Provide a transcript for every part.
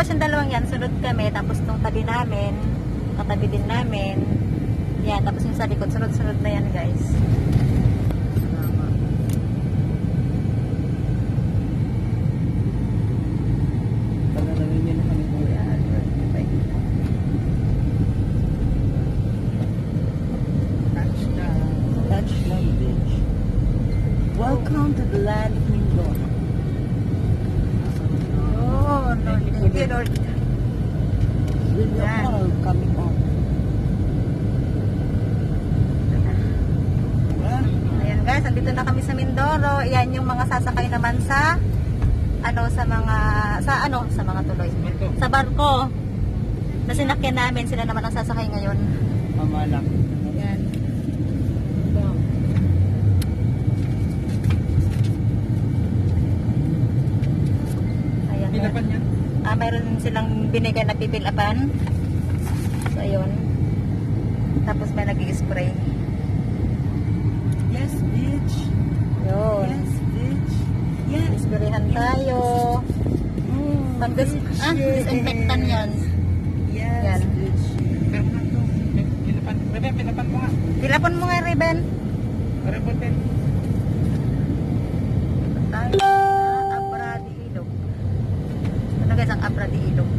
Lumabas yung dalawang yan, sunod kami. Tapos tong tabi namin, katabi din namin. Yan, tapos yung sa likod, sunod-sunod na yan guys. Tagalawin niyo na kami kuya. Touchdown. Touchdown beach. Welcome to the land of Mindoro. Oh, Lord. Thank you, Lord. With the Yan. all coming on. Diba? Ayan guys, andito na kami sa Mindoro. Yan yung mga sasakay naman sa ano sa mga sa ano sa mga tuloy. Sa barko. Na sinakyan namin, sila naman ang sasakay ngayon. Mamalak. Yan. Ayan. Pinapan niya? Ah, mayroon silang binigay na pipilapan. So, ayun. Tapos may nag-spray. Yes, bitch. Yun. Yes, bitch. Yes. Sprayhan tayo. Mm, Mag-dis ah, disinfectant yan. Yes, Yan. Pinapan. Bebe, pinapan mo nga. Pilapon mo nga, Riben. Rebutin. Tayo sa Abra de Ilog. Ano guys ang Abra de Ilog?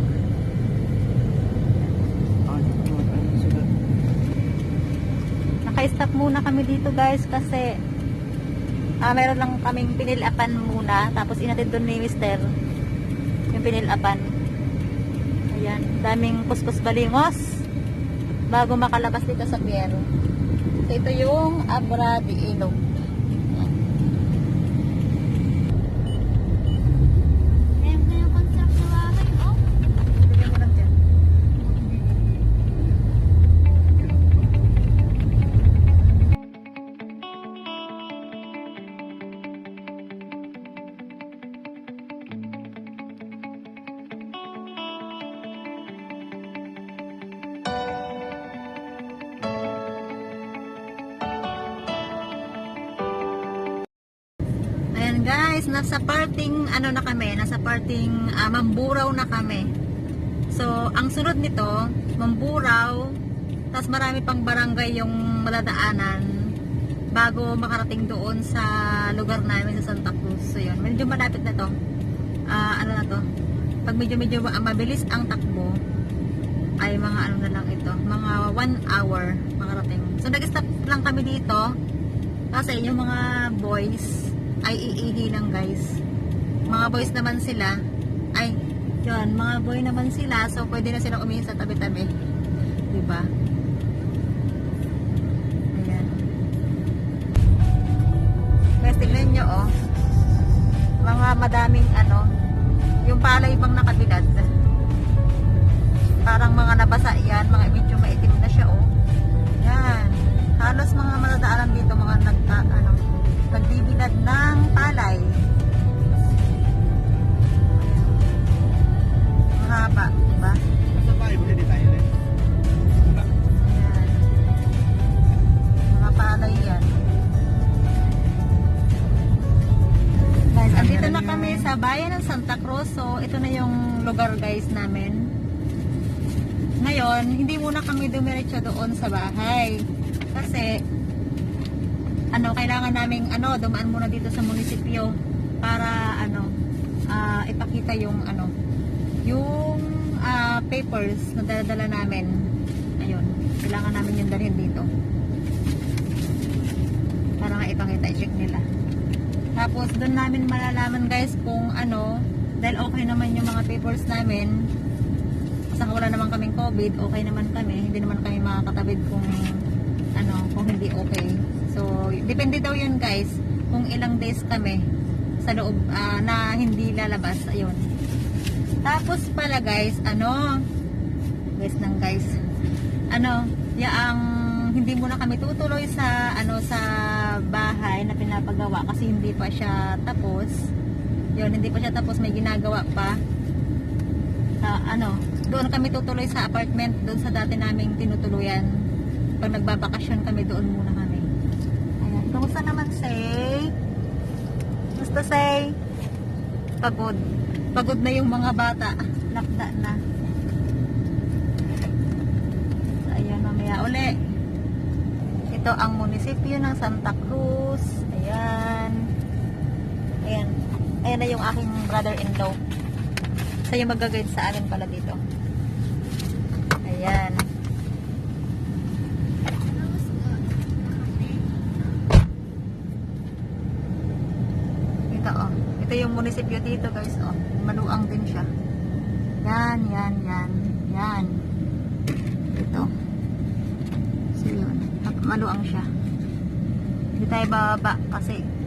Naka-stop muna kami dito guys kasi ah, meron lang kaming pinilapan muna tapos inatid doon ni Mister yung pinilapan. Ayan, daming kuskus balingos bago makalabas dito sa pier. So ito yung Abra de Ilog. Guys, nasa parting ano na kami, nasa parting ah, Mamburaw na kami. So, ang sunod nito, Mamburaw, tapos marami pang barangay yung madadaanan bago makarating doon sa lugar namin sa Santa Cruz. So, yun, medyo malapit na to. Ah, ano na to? Pag medyo medyo ah, mabilis ang takbo, ay mga ano na lang ito, mga 1 hour makarating. So, nag-stop lang kami dito kasi yung mga boys ay iihi lang guys. Mga boys naman sila. Ay, yun, mga boy naman sila. So, pwede na silang umihi sa tabi-tabi. Diba? Ayan. Guys, tignan nyo, oh. Mga madaming, ano, yung palay bang nakabilad. Parang mga nabasa yan. Lugar guys namin. Ngayon, hindi muna kami dumiretso doon sa bahay. Kasi, ano, kailangan naming, ano, dumaan muna dito sa munisipyo para, ano, ah, ipakita yung, ano, yung ah, papers na dala namin. Ayun, kailangan namin yung dalhin dito. Para nga ipakita, i-check nila. Tapos, doon namin malalaman guys kung ano, dahil okay naman yung mga papers namin, Basta wala naman kaming COVID, okay naman kami. Hindi naman kami makakatabid kung ano, kung hindi okay. So, depende daw yun guys, kung ilang days kami sa loob ah, na hindi lalabas. Ayun. Tapos pala guys, ano, guys nang guys, ano, yaang hindi muna kami tutuloy sa ano sa bahay na pinapagawa kasi hindi pa siya tapos. Yun, hindi pa siya tapos, may ginagawa pa. Sa ano, doon kami tutuloy sa apartment, doon sa dati naming tinutuluyan. Pag nagbabakasyon kami, doon muna kami. Ayan. Kamusta naman, Say? Kamusta, Say? Pagod. Pagod na yung mga bata. Lakda na. So, ayan, mamaya uli. Ito ang munisipyo ng Santa Cruz. Ayan. Ayan. Ayan na yung aking brother-in-law. Siya yung mag-guide sa amin pala dito. Ayan. Ito oh. Ito yung munisipyo dito guys oh. Maluang din siya. Yan, yan, yan. Yan. Ito. So yun. Maluang siya. Hindi tayo bababa kasi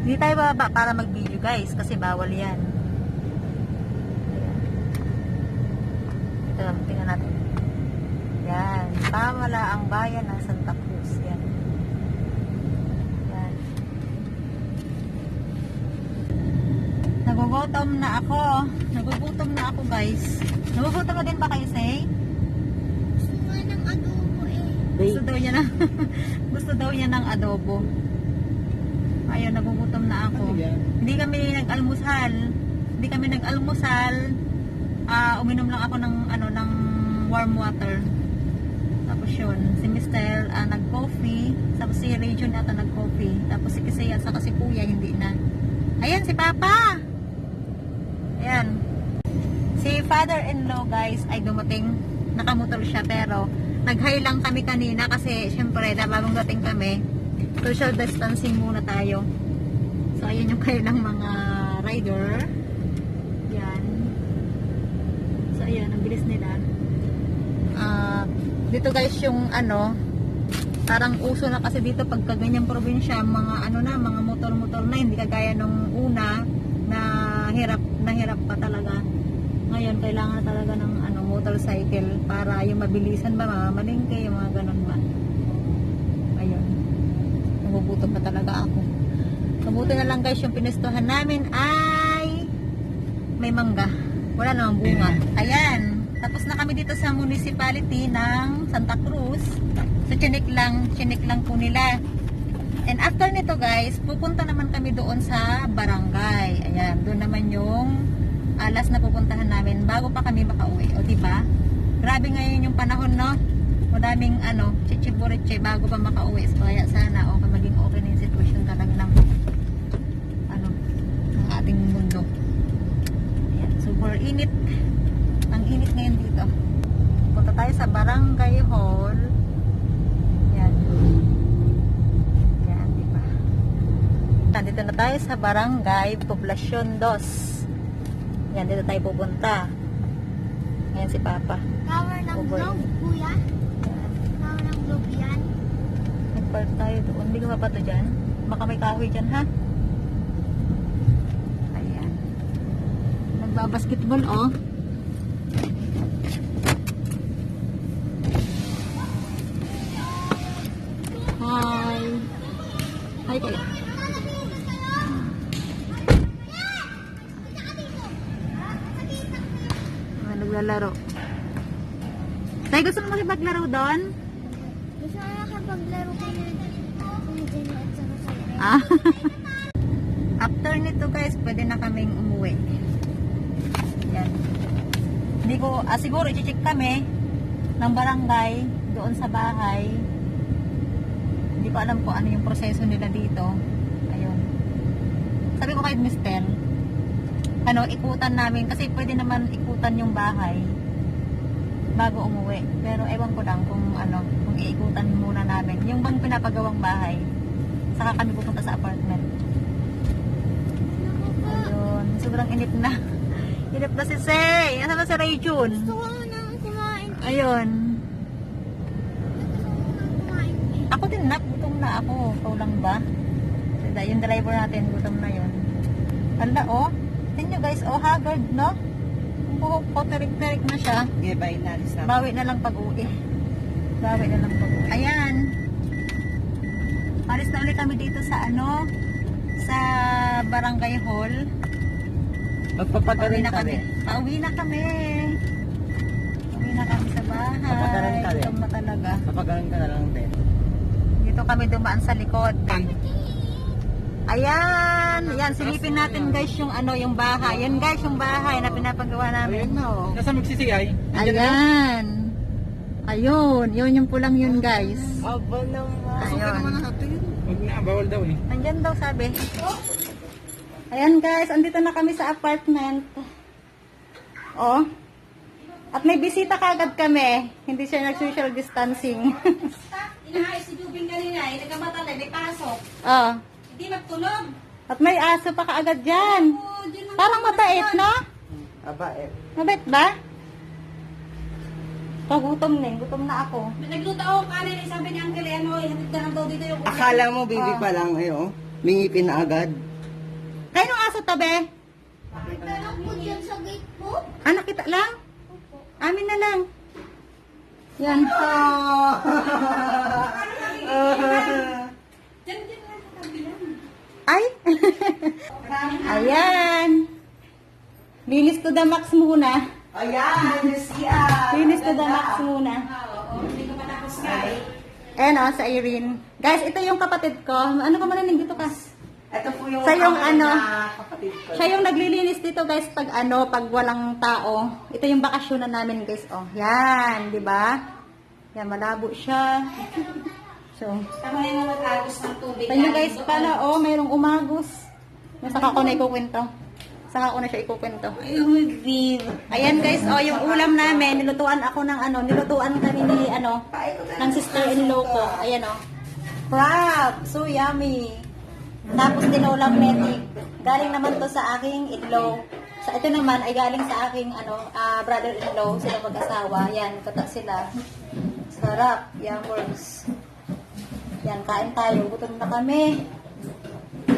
hindi tayo bababa para mag-video guys kasi bawal yan. Ito, tingnan natin. Yan. Pamala ang bayan ng Santa Cruz. Yan. Yan. Nagugutom na ako. Nagugutom na ako guys. Nagugutom na din ba kayo, Say? Gusto nga ng adobo eh. Gusto daw niya na gusto daw niya ng adobo. Ayun, nagugutom na ako. Hindi kami nag-almusal. Hindi kami nag-almusal. Ah, uminom lang ako ng ano ng warm water. Tapos yun, si Mr. ah, nag-coffee. Tapos si Region ata nag-coffee. Tapos si Kisaya sa si Kuya hindi na. Ayan si Papa. Ayan. Si father-in-law guys ay dumating. Nakamotor siya pero nag-high lang kami kanina kasi syempre bagong dating kami. Social distancing muna tayo. So ayan yung kayo mga rider. Yan. So ayan, ang bilis nila. Ah, dito guys yung ano, parang uso na kasi dito pagka ganyang probinsya, mga ano na, mga motor-motor na, hindi kagaya nung una na hirap, na hirap pa talaga. Ngayon, kailangan na talaga ng ano, motorcycle para yung mabilisan ba, mamamalingke, yung mga ganun ba. Nagugutom na talaga ako. Mabuti na lang guys, yung pinestuhan namin ay may mangga. Wala namang bunga. Ayan. Tapos na kami dito sa municipality ng Santa Cruz. So, chinik lang, chinik lang po nila. And after nito guys, pupunta naman kami doon sa barangay. Ayan, doon naman yung alas na pupuntahan namin bago pa kami makauwi. O, diba? Grabe ngayon yung panahon, no? Madaming, ano, chichiburiche bago pa makauwi. So, kaya sana, okay, maging okay na yung sitwasyon talaga ng, ano, ng ating mundo. Super init. Ang init ngayon dito. Punta tayo sa barangay hall. Yan. Yan, di ba? Nandito na tayo sa barangay Poblacion 2. Yan, dito tayo pupunta. Ngayon si Papa. Tower ng globe, kuya. Tower ng globe yan. Nag-park tayo doon. Hindi ka mapato dyan. Baka may kahoy dyan, ha? Ayan. Nagbabasketball, oh. Hi. Hi kayo. Mga naglalaro. Tay, gusto mo makipaglaro doon? Gusto nga nakapaglaro kayo sa Ah. After nito guys, pwede na kaming umuwi. Yan. Hindi ko, ah, siguro i-check kami ng barangay doon sa bahay. Hindi ko alam kung ano yung proseso nila dito. Ayun. Sabi ko kay Mister, ano, ikutan namin kasi pwede naman ikutan yung bahay bago umuwi. Pero ewan ko lang kung ano, kung iikutan muna namin. Yung bang pinapagawang bahay, saka kami pupunta sa apartment. Ayun, sobrang init na. Init na si Say. Ano ba si Rayjun? Gusto ko nang kumain. Ayun. Gusto ko nang kumain eh. Ako din na, gutom na ako. Ikaw lang ba? Diba, Yung driver natin, gutom na yun. Hala, oh. Tingnan nyo guys, oh, haggard, no? Ang buhok ko, terik-terik na siya. Sige, ba inalis na? Bawi na lang pag-uwi. Bawi na lang pag-uwi. Ayan. Alis na ulit kami dito sa ano, sa barangay hall. Magpapadala na kami. Pauwi na kami. Pauwi na kami sa bahay. Papadala na kami. Ito matalaga. Papadala ka na lang din. Dito kami dumaan sa likod. Ayan, ayan silipin natin guys yung ano yung bahay. Yan guys yung bahay na pinapagawa namin. No. Nasa magsisiyay? Ayan. Ayun, yun yung pulang yun guys. Aba naman. Ayun. Pasukin naman natin. Huwag na, bawal daw eh. Andyan daw sabi. Oh. Ayan guys, andito na kami sa apartment. Oh. At may bisita kagad kami. Hindi siya nag-social distancing. Inaayos si Jubing kanina, eh, nagkamatala, may pasok. oh. Hindi magtulog. At may aso pa kaagad dyan. Oh, dyan ang Parang mabait, no? Aba eh. Mabait ba? Pagutom na eh. Gutom na ako. May nagluto ako kanin, eh, sabi ni Uncle, eh, ano, ihatid ka lang daw dito yung. Akala mo baby pa lang eh oh. Mingipin na agad. Kayo nung aso to, be? Meron po dyan sa gate po. Ah, nakita lang? Amin na lang. Yan. Lang kabilang. Ay! Ayan. Linis to the max muna. Ayan, siya. Linis to the max muna. Hindi ko matapos ka eh. Ayan o, sa Irene. Guys, ito yung kapatid ko. Ano ka marinig dito, Kas? Ito po yung Sa yung ano, na kapatid ko. Siya yung naglilinis dito guys pag ano, pag walang tao. Ito yung bakasyonan namin guys. Oh, yan, di ba? Yan, malabo siya. So, Tama yung matagos ng tubig. ito nyo guys pala, oh, mayroong umagos. Saka ko na ikukwento. Saka ko na siya ikukwento. Ayan guys, oh, yung ulam namin, nilutuan ako ng ano, nilutuan kami ni ano, ng sister-in-law ko. Ayan oh. Crab! So yummy! Tapos tinulang metik. Galing naman to sa aking in-law. Sa ito naman ay galing sa aking ano, ah, brother-in-law, sila mag-asawa. Yan, kata sila. Sarap, yummers. Yan, kain tayo. Gutom na kami.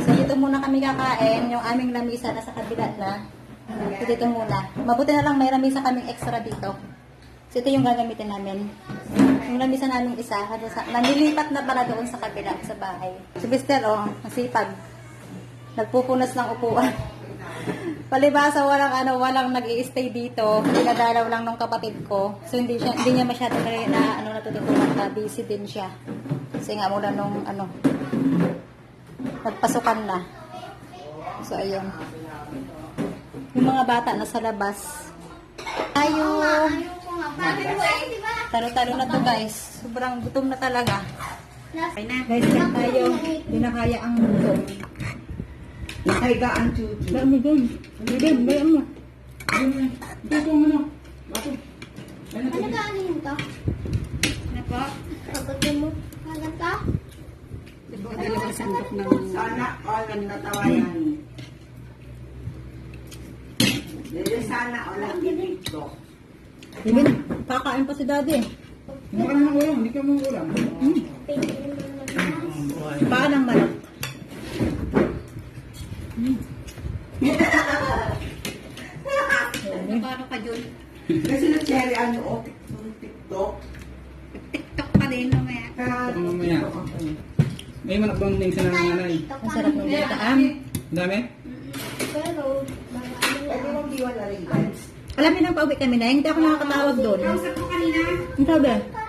So dito muna kami kakain. Yung aming lamisa na sa kabila na. So dito muna. Mabuti na lang may lamisa kaming extra dito. So ito yung gagamitin namin. Yung lamisa namin isa, ano sa, nanilipat na pala doon sa kabila, sa bahay. Si Mister, oh, masipag. Nagpupunas ng upuan. Palibasa walang ano, walang nag stay dito. Pinadalaw lang ng kapatid ko. So hindi siya hindi niya masyado na, na ano natututunan ka, busy din siya. Kasi nga mula nung ano nagpasukan na. So ayun. Yung mga bata nasa labas. Tayo. Sabi mo eh, di ba? Talo-talo na to guys. Sobrang gutom na talaga. Guys, yan tayo. Hindi na kaya ang gutom. Nakahiga ang chuchu. Bayaan mo dun. Bayaan mo. Bayaan mo. Ito mo na. Ano ka ano yun to? Ano po? Pagod mo. Agad ka? Sana all ang natawayan. Dili sana all ang dito. Ibin, kakain pa si daddy. Hindi ka na ng ulam, hindi ka mo ulam. Paa ng manok. Paano ka, Jun? Kasi na cherry ano o TikTok. TikTok pa din, mamaya. Kaya Mamaya. May manak bang ning sa nanganay? Ang sarap ng bataam. Ang dami? Pero, mga ano pwede mong diwan na rin guys. Alam niyo nang pauwi kami na, hindi ako nakakatawag doon. Kausap ko kanina. Ang sabi?